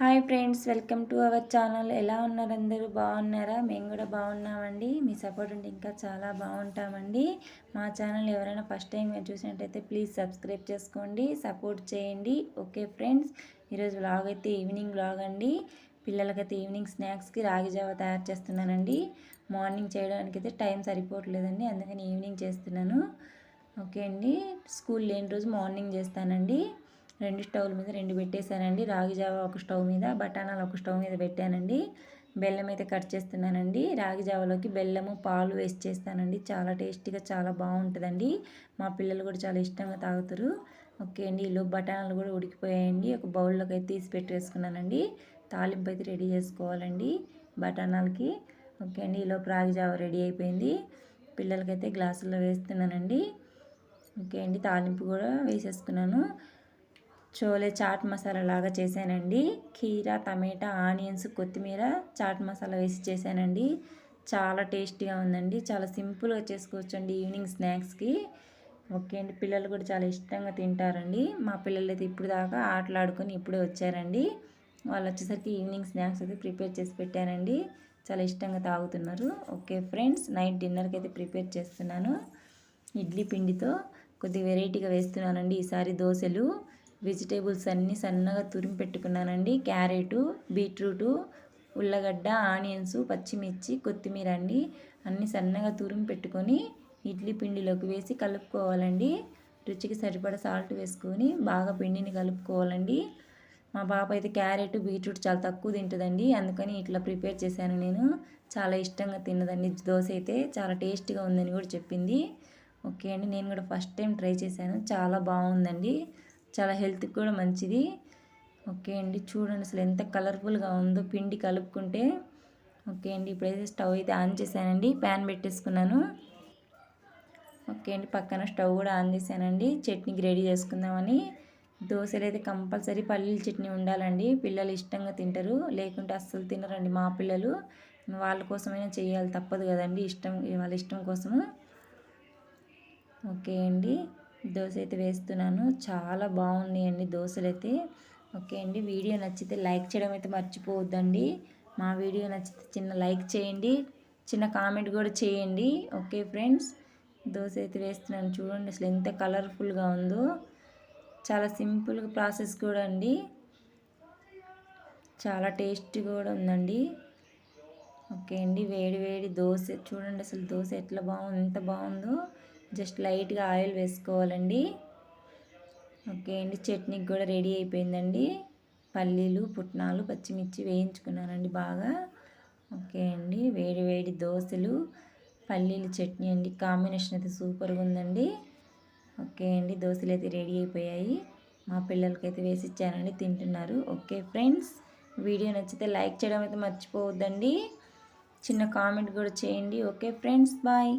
Hi friends welcome to our channel. ఎలా ఉన్నారు అందరూ? బాగున్నారా? మేము కూడా బాగున్నామండి. మీ సపోర్ట్ ఉంటే ఇంకా చాలా బాగుంటామండి. మా ఛానల్ ఎవరైనా ఫస్ట్ టైం చూసినట్టయితే ప్లీజ్ సబ్స్క్రైబ్ చేసుకోండి సపోర్ట్ చేయండి. ఓకే ఫ్రెండ్స్ ఈరోజు వ్లాగ్ అయితే ఈవినింగ్ వ్లాగ్ అండి. పిల్లలకైతే ఈవినింగ్ స్నాక్స్కి రాగి జావ తయారు చేస్తున్నానండి. మార్నింగ్ చేయడానికి అయితే టైం సరిపోవట్లేదండి అందుకని ఈవినింగ్ చేస్తున్నాను. ఓకే అండి స్కూల్ లేని రోజు మార్నింగ్ చేస్తానండి. రెండు స్టవ్ల మీద రెండు పెట్టేశానండి. రాగి జావ ఒక స్టవ్ మీద బఠానాలు ఒక స్టవ్ మీద పెట్టానండి. బెల్లం అయితే కట్ చేస్తున్నానండి. రాగి జావలోకి బెల్లము పాలు వేసి చేస్తానండి. చాలా టేస్టీగా చాలా బాగుంటుందండి. మా పిల్లలు కూడా చాలా ఇష్టంగా తాగుతారు. ఓకే అండి ఈలో బఠానాలు కూడా ఉడికిపోయాయండి. ఒక బౌల్లోకి అయితే తీసి పెట్టేసుకున్నానండి. తాలింపు అయితే రెడీ చేసుకోవాలండి బఠానాలకి. ఓకే అండి ఈలోపు రాగి జావ రెడీ అయిపోయింది. పిల్లలకైతే గ్లాసుల్లో వేస్తున్నానండి. ఓకే అండి తాలింపు కూడా వేసేసుకున్నాను. చోలే చాట్ మసాలా లాగా చేశానండి. కీరా టమాటా ఆనియన్స్ కొత్తిమీర చాట్ మసాలా వేసి చేశానండి. చాలా టేస్టీగా ఉందండి. చాలా సింపుల్గా చేసుకోవచ్చండి ఈవినింగ్ స్నాక్స్కి. ఓకే అండి. పిల్లలు కూడా చాలా ఇష్టంగా తింటారండి. మా పిల్లలు అయితే ఇప్పుడు దాకా ఆటలాడుకొని ఇప్పుడే వచ్చారండి. వాళ్ళు వచ్చేసరికి ఈవినింగ్ స్నాక్స్ అయితే ప్రిపేర్ చేసి పెట్టానండి చాలా ఇష్టంగా తాగుతున్నారు. ఓకే ఫ్రెండ్స్ నైట్ డిన్నర్కి అయితే ప్రిపేర్ చేస్తున్నాను. ఇడ్లీ పిండితో కొద్దిగా వెరైటీగా వేస్తున్నానండి ఈసారి దోశలు. వెజిటేబుల్స్ అన్నీ సన్నగా తురిమి పెట్టుకున్నానండి. క్యారెటు బీట్రూటు ఉల్లగడ్డ ఆనియన్స్ పచ్చిమిర్చి కొత్తిమీర అండి అన్నీ సన్నగా తురిమి పెట్టుకొని ఇడ్లీ పిండిలోకి వేసి కలుపుకోవాలండి. రుచికి సరిపడ సాల్ట్ వేసుకొని బాగా పిండిని కలుపుకోవాలండి. మా పాప అయితే క్యారెట్ బీట్రూట్ చాలా తక్కువ తింటుందండి. అందుకని ఇట్లా ప్రిపేర్ చేశాను నేను. చాలా ఇష్టంగా తిన్నదండి. దోశ అయితే చాలా టేస్ట్గా ఉందని కూడా చెప్పింది. ఓకే అండి నేను కూడా ఫస్ట్ టైం ట్రై చేశాను. చాలా బాగుందండి. చాలా హెల్త్కి కూడా మంచిది. ఓకే అండి చూడండి అసలు ఎంత కలర్ఫుల్గా ఉందో పిండి కలుపుకుంటే. ఓకే అండి ఇప్పుడైతే స్టవ్ అయితే ఆన్ చేశానండి ప్యాన్ పెట్టేసుకున్నాను. ఓకే అండి పక్కన స్టవ్ కూడా ఆన్ చేశానండి చట్నీకి రెడీ చేసుకుందామని. దోశలు అయితే కంపల్సరీ పల్లీల చట్నీ ఉండాలండి పిల్లలు ఇష్టంగా తింటారు లేకుంటే అస్సలు తినరండి మా పిల్లలు. వాళ్ళ కోసమైనా చేయాలి తప్పదు కదండి ఇష్టం వాళ్ళ ఇష్టం కోసము. ఓకే అండి. దోశ అయితే వేస్తున్నాను. చాలా బాగున్నాయండి దోశలు అయితే ఓకే అండి వీడియో నచ్చితే లైక్ చేయడం అయితే మర్చిపోవద్దండి. మా వీడియో నచ్చితే చిన్న లైక్ చేయండి. చిన్న కామెంట్ కూడా చేయండి. ఓకే ఫ్రెండ్స్ దోశ అయితే వేస్తున్నాను. చూడండి అసలు ఎంత కలర్ఫుల్గా ఉందో. చాలా సింపుల్గా ప్రాసెస్ కూడా అండి. చాలా టేస్ట్ కూడా ఉందండి. ఓకే అండి వేడి వేడి దోశ చూడండి అసలు దోశ ఎట్లా బాగుంది ఎంత బాగుందో. జస్ట్ లైట్గా ఆయిల్ వేసుకోవాలండి. ఓకే అండి చట్నీకి కూడా రెడీ అయిపోయిందండి. పల్లీలు పుట్నాలు పచ్చిమిర్చి వేయించుకున్నానండి బాగా. ఓకే అండి వేడి వేడి దోశలు పల్లీలు చట్నీ అండి. కాంబినేషన్ అయితే సూపర్గా ఉందండి. ఓకే అండి దోశలు అయితే రెడీ అయిపోయాయి. మా పిల్లలకైతే వేసి ఇచ్చానండి తింటున్నారు. ఓకే ఫ్రెండ్స్ వీడియో నచ్చితే లైక్ చేయడం అయితే మర్చిపోవద్దండి. చిన్న కామెంట్ కూడా చేయండి. Okay friends bye.